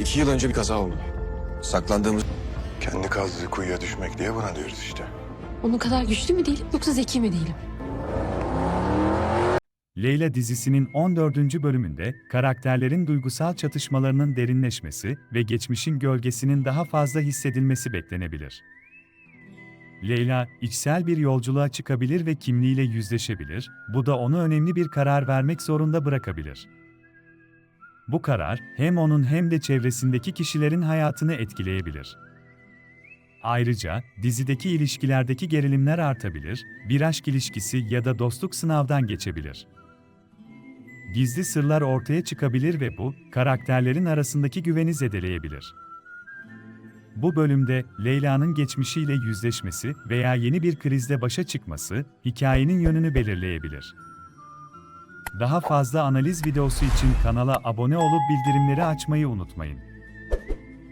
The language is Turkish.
İki yıl önce bir kaza oldu. Saklandığımız Kendi kazdığı kuyuya düşmek diye buna diyoruz işte. Onun kadar güçlü mü değilim yoksa zeki mi değilim? Leyla dizisinin 14. bölümünde karakterlerin duygusal çatışmalarının derinleşmesi ve geçmişin gölgesinin daha fazla hissedilmesi beklenebilir. Leyla, içsel bir yolculuğa çıkabilir ve kimliğiyle yüzleşebilir, bu da onu önemli bir karar vermek zorunda bırakabilir. Bu karar, hem onun hem de çevresindeki kişilerin hayatını etkileyebilir. Ayrıca, dizideki ilişkilerdeki gerilimler artabilir, bir aşk ilişkisi ya da dostluk sınavdan geçebilir. Gizli sırlar ortaya çıkabilir ve bu, karakterlerin arasındaki güveni zedeleyebilir. Bu bölümde Leyla'nın geçmişiyle yüzleşmesi veya yeni bir krizle başa çıkması, hikayenin yönünü belirleyebilir. Daha fazla analiz videosu için kanala abone olup bildirimleri açmayı unutmayın.